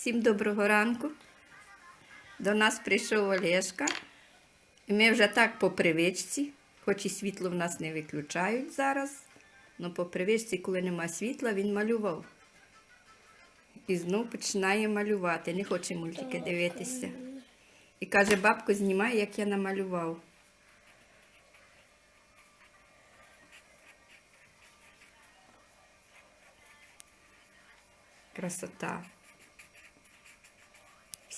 Всім доброго ранку. До нас прийшов Олешка. І ми вже так по привичці, хоч і світло в нас не виключають зараз, але по привичці, коли нема світла, він малював. І знов починає малювати, не хоче мультики дивитися. І каже, бабко, знімай, як я намалював. Красота.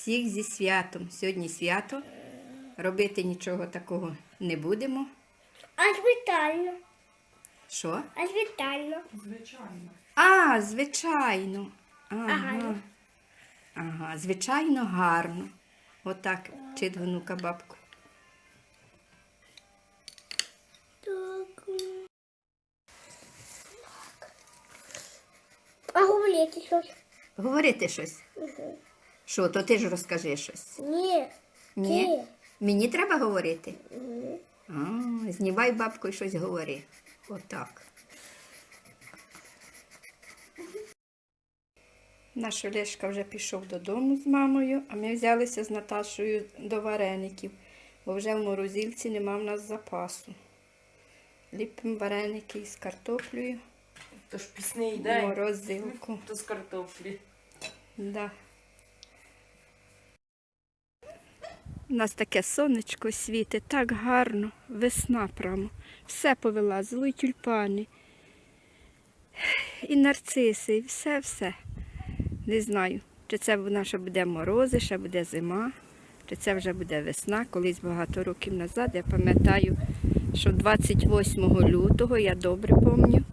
Всіх зі святом. Сьогодні свято. Робити нічого такого не будемо. Аж вітально, Що? аж вітально. Звичайно. А, звичайно. Ага. Ага. Ага, звичайно, гарно. Отак вчить внука бабку. Так. А говорити щось? Говорити щось. Що, то ти ж розкажи щось. Ні. Ні? Мені треба говорити? А, знімай бабку і щось говори. Отак. Наш Олешка вже пішов додому з мамою, а ми взялися з Наташою до вареників, бо вже в морозильці нема в нас запасу. Ліпимо вареники з картоплею, То ж пісний день. морозилку. То з картоплі. Да. У нас таке сонечко світить, так гарно, весна прямо. Все повилазило, і тюльпани, і нарциси, і все-все. Не знаю, чи це вона ще буде морози, ще буде зима, чи це вже буде весна. Колись багато років назад я пам'ятаю, що 28 лютого, я добре пам'ятаю,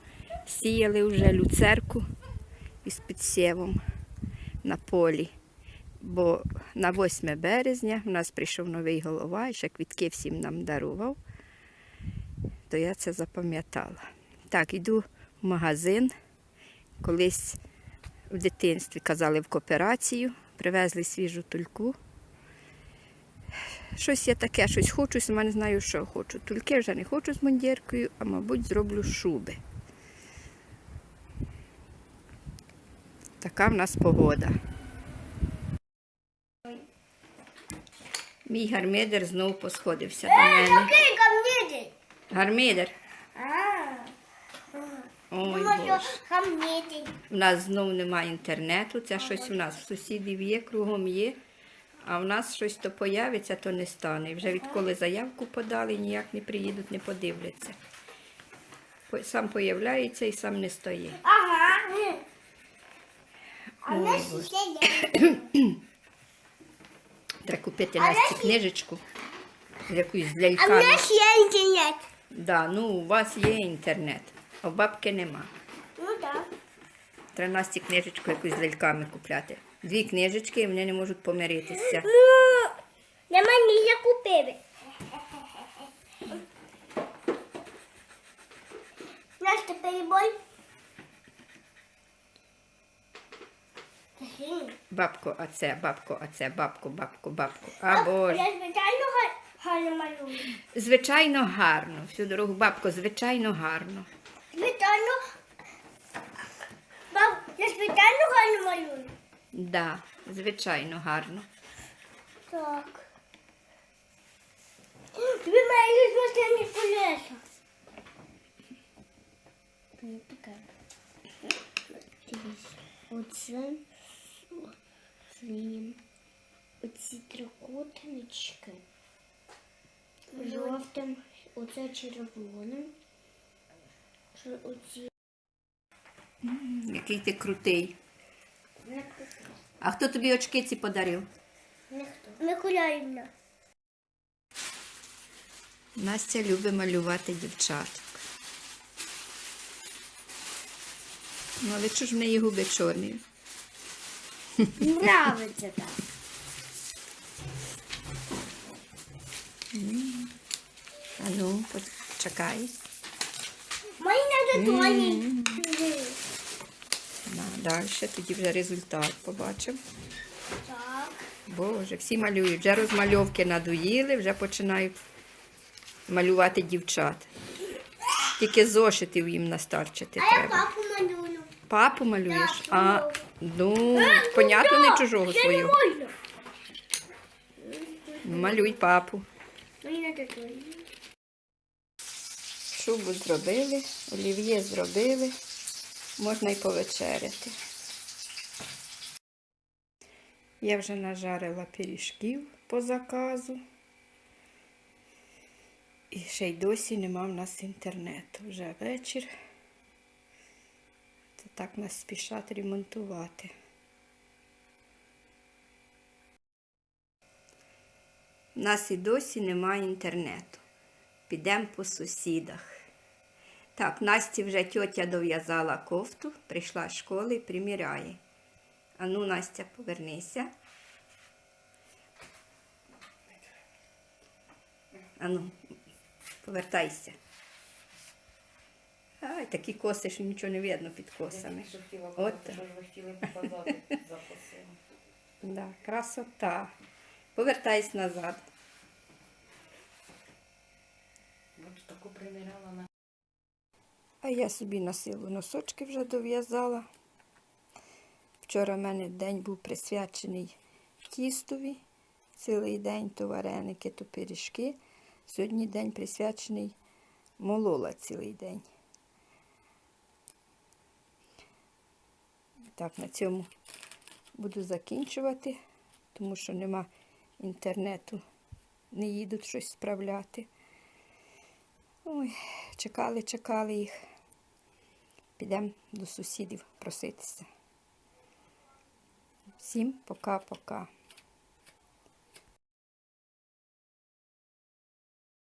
сіяли вже люцерку із підсєвом на полі. Бо на 8 березня в нас прийшов новий голова і ще квітки всім нам дарував, то я це запам'ятала. Так, йду в магазин. Колись в дитинстві казали в кооперацію, привезли свіжу тульку. Щось я таке, щось хочу, сама не знаю, що хочу. Тульки вже не хочу з мундіркою, а мабуть, зроблю шуби. Така в нас погода. Мій гармидер знову посходився до мене. Який камніди? Гармидер. Ой, Боже. У нас знову немає інтернету. Це щось у нас в сусідів є, кругом є. А в нас щось то появиться, то не стане. Вже відколи заявку подали, ніяк не приїдуть, не подивляться. Сам появляється і сам не стоїть. Ага. А Ой, в нас Боже. Треба купити Насті книжечку. Якусь з А в нас є інтернет. Да, ну, у вас є інтернет, а в бабки нема. Ну так. Треба Насті книжечку якусь з ляльками купляти. Дві книжечки і вони не можуть помиритися. Ну, я мені не купили. Наш ти перебой. Бабко, а це, бабко, а це, бабко, бабко, бабко. А боже. Я звичайно гарно малюю. Звичайно гарно. Всю дорогу, бабко, звичайно гарно. Звичайно. Баб, я звичайно гарно малюю. Да, звичайно гарно. Так. Тобі має звичайні колеса. Оце змінимо оці трикутнички. Жовтим, оце червоним. Оці Який ти крутий. не А хто тобі очки ці подарив? Ніхто. Миколаївна. Настя любить малювати дівчаток. Ну, але чого ж в неї губи чорні? Нравиться так. А ну, почекай. Мені не. На, далі, тоді вже результат побачимо. Так. Боже, всі малюють. Вже розмальовки надоїли, вже починають малювати дівчат. Тільки зошитів їм настарчити А я папу малюю. Папу малюєш? Так, А. Ну, понятно, не чужого свого. Малюй папу. Шубу зробили, олів'є зробили, можна й повечеряти. Я вже нажарила пиріжків по заказу. І ще й досі нема в нас інтернету. Вже вечір. Так нас спішать ремонтувати. У нас і досі немає інтернету. Підемо по сусідах. Так, Насті вже тьотя дов'язала кофту, прийшла з школи і приміряє. Ану, Настя, повернися. Ану, повертайся. Ай, такі коси, що нічого не видно під косами. Я хотіла От що ж ви хотіли показати запаси. Да, красота. Повертайся назад. От таку приміряла на А я собі на силу носочки вже дов'язала. Вчора в мене день був присвячений тістові. Цілий день то вареники, то пиріжки. Сьогодні день присвячений молола цілий день. Так, на цьому буду закінчувати, тому що нема інтернету, не їдуть щось справляти. Ой, чекали, чекали їх. Підемо до сусідів проситися. Всім пока-пока.